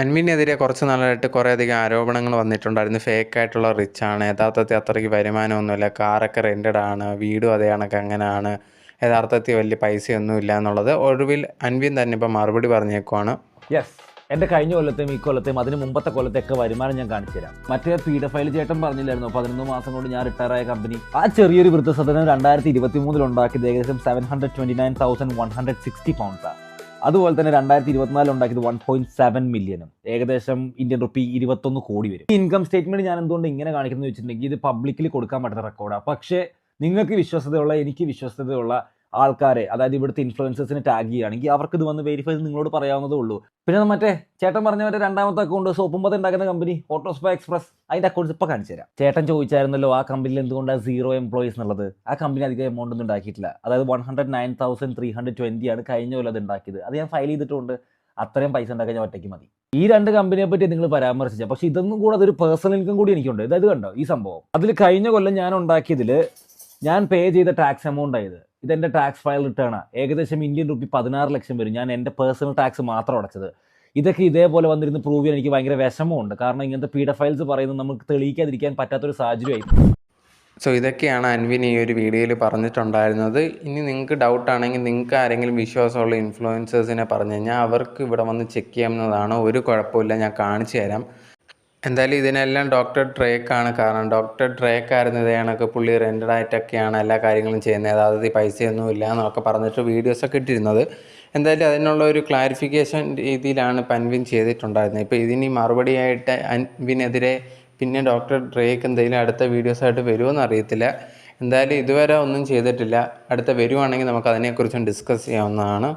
അൻവിനെതിരെ കുറച്ച് നാളായിട്ട് കുറേയധികം ആരോപണങ്ങൾ വന്നിട്ടുണ്ടായിരുന്നു. ഫേക്കായിട്ടുള്ള റിച്ച് ആണ് യഥാർത്ഥത്തിൽ അത്രയ്ക്ക് വരുമാനമൊന്നുമില്ല. കാറൊക്കെ റെന്റഡ് ആണ്. വീടും അതേ കണക്ക് അങ്ങനെയാണ്. യഥാർത്ഥത്തിൽ വലിയ പൈസയൊന്നുമില്ല എന്നുള്ളത് ഒടുവിൽ അൻവിൻ തന്നെ ഇപ്പം മറുപടി പറഞ്ഞേക്കുവാണ്. യെസ് എന്റെ കഴിഞ്ഞ കൊല്ലത്തെയും ഈ കൊല്ലത്തെയും അതിന് മുമ്പത്തെ കൊല്ലത്തെയൊക്കെ വരുമാനം ഞാൻ കാണിച്ചു തരാം. മറ്റേ പീഡഫൈൽ ചേട്ടൻ പറഞ്ഞില്ലായിരുന്നു? പതിനൊന്ന് മാസം കൊണ്ട് ഞാൻ റിട്ടയർ ആയ കമ്പനി ആ ചെറിയൊരു വൃദ്ധസദനം രണ്ടായിരത്തി ഇരുപത്തി മൂന്നിൽ ഉണ്ടാക്കിയത് ഏകദേശം seven hundred twenty nine thousand one hundred sixty പൗണ്ട്സാണ് അതുപോലെ തന്നെ രണ്ടായിരത്തി ഇരുപത്തിനാലിൽ ഉണ്ടാക്കിയത് വൺ പോയിന്റ് സെവൻ മില്യനും ഏകദേശം ഇന്ത്യൻ റുപ്പി ഇരുപത്തൊന്ന് കോടി വരും. ഈ ഇൻകം സ്റ്റേറ്റ്മെന്റ് ഞാൻ എന്തുകൊണ്ട് ഇങ്ങനെ കാണിക്കുന്നത് വെച്ചിട്ടുണ്ടെങ്കിൽ ഇത് പബ്ലിക്കിൽ കൊടുക്കാൻ പറ്റുന്ന റെക്കോർഡാണ് പക്ഷേ നിങ്ങൾക്ക് വിശ്വസതയുള്ള എനിക്ക് വിശ്വസ്തതയുള്ള ആൾക്കാരെ അതായത് ഇവിടുത്തെ ഇൻഫ്ലുവൻസേഴ്സിനെ ടാഗ് ചെയ്യുകയാണെങ്കിൽ അവർക്ക് ഇത് വന്ന് വെരിഫൈ ചെയ്ത് നിങ്ങളോട് പറയാവുന്നതേ ഉള്ളൂ. പിന്നെ മറ്റേ ചേട്ടൻ പറഞ്ഞ മറ്റേ രണ്ടാമത്തെ അക്കൗണ്ട് സോപ്പുമ്പോൾ ഉണ്ടാക്കുന്ന കമ്പനി ഓട്ടോസ്പ എക്സ്പ്രസ് അതിന്റെ അക്കൗണ്ട്സ് ഇപ്പൊ കാണിച്ചു തരാം. ചേട്ടൻ ചോദിച്ചായിരുന്നല്ലോ ആ കമ്പനിയിൽ എന്തുകൊണ്ടാണ് സീറോ എംപ്ലോയീസ് എന്നുള്ളത്? ആ കമ്പനി അധികം എമൗണ്ട് ഒന്നും ഉണ്ടാക്കിയിട്ടില്ല. അതായത് one hundred nine thousand three hundred twenty ആണ് കഴിഞ്ഞ കൊല്ലം അത് ഉണ്ടാക്കിയത്. അത് ഞാൻ ഫയൽ ചെയ്തിട്ടുണ്ട്. അത്രയും പൈസ ഉണ്ടാക്കാൻ ഞാൻ ഒറ്റയ്ക്ക് മതി. ഈ രണ്ട് കമ്പനിയെ പറ്റി നിങ്ങൾ പരാമർശിച്ച. പക്ഷെ ഇതൊന്നും കൂടെ അതൊരു പേഴ്സണൽ ഇൻകം കൂടി എനിക്കുണ്ട്. ഇതായത് കണ്ടോ? ഈ സംഭവം. അതിൽ കഴിഞ്ഞ കൊല്ലം ഞാൻ ഉണ്ടാക്കിയതിൽ ഞാൻ പേ ചെയ്ത ടാക്സ് എമൗണ്ട് ആയത് ഇതെന്റെ ടാക്സ് ഫയൽ റിട്ടേൺ ആണ് ഏകദേശം ഇന്ത്യൻ റുപ്പി പതിനാറ് ലക്ഷം വരും. ഞാൻ എന്റെ പേഴ്സണൽ ടാക്സ് മാത്രം അടച്ചത്. ഇതൊക്കെ ഇതേപോലെ വന്നിരുന്ന് പ്രൂവ് ചെയ്യാൻ എനിക്ക് ഭയങ്കര വിഷമമുണ്ട്. കാരണം ഇങ്ങനത്തെ പി ഡി ഫയൽസ് പറയുന്നത് നമുക്ക് തെളിയിക്കാതിരിക്കാൻ പറ്റാത്തൊരു സാഹചര്യമായി. സോ ഇതൊക്കെയാണ് അൻവിൻ ഈ ഒരു വീഡിയോയിൽ പറഞ്ഞിട്ടുണ്ടായിരുന്നത്. ഇനി നിങ്ങൾക്ക് ഡൗട്ട് ആണെങ്കിൽ നിങ്ങൾക്ക് ആരെങ്കിലും വിശ്വാസമുള്ള ഇൻഫ്ലുവൻസേഴ്സിനെ പറഞ്ഞു കഴിഞ്ഞാൽ അവർക്ക് ഇവിടെ വന്ന് ചെക്ക് ചെയ്യാവുന്നതാണ്. ഒരു കുഴപ്പമില്ല ഞാൻ കാണിച്ചു തരാം. എന്തായാലും ഇതിനെല്ലാം ഡോക്ടർ ഡ്രേക്കാണ് കാരണം ഡോക്ടർ ഡ്രേക്കായിരുന്നു ഇതേ കണക്ക്. പുള്ളി റെന്റഡ് ആയിട്ടൊക്കെയാണ് എല്ലാ കാര്യങ്ങളും ചെയ്യുന്നത്. അതായത് പൈസയൊന്നും ഇല്ല എന്നൊക്കെ പറഞ്ഞിട്ട് വീഡിയോസൊക്കെ ഇട്ടിരുന്നത്. എന്തായാലും അതിനുള്ള ഒരു ക്ലാരിഫിക്കേഷൻ രീതിയിലാണ് പൻവിൻ ചെയ്തിട്ടുണ്ടായിരുന്നത്. ഇപ്പോൾ ഇതിന് മറുപടിയായിട്ട് അൻവിനെതിരെ പിന്നെ ഡോക്ടർ ഡ്രേക്ക് എന്തെങ്കിലും അടുത്ത വീഡിയോസായിട്ട് വരുമോ അറിയത്തില്ല. എന്തായാലും ഇതുവരെ ഒന്നും ചെയ്തിട്ടില്ല. അടുത്ത വരുവാണെങ്കിൽ നമുക്ക് അതിനെക്കുറിച്ചും ഡിസ്കസ് ചെയ്യാവുന്നതാണ്.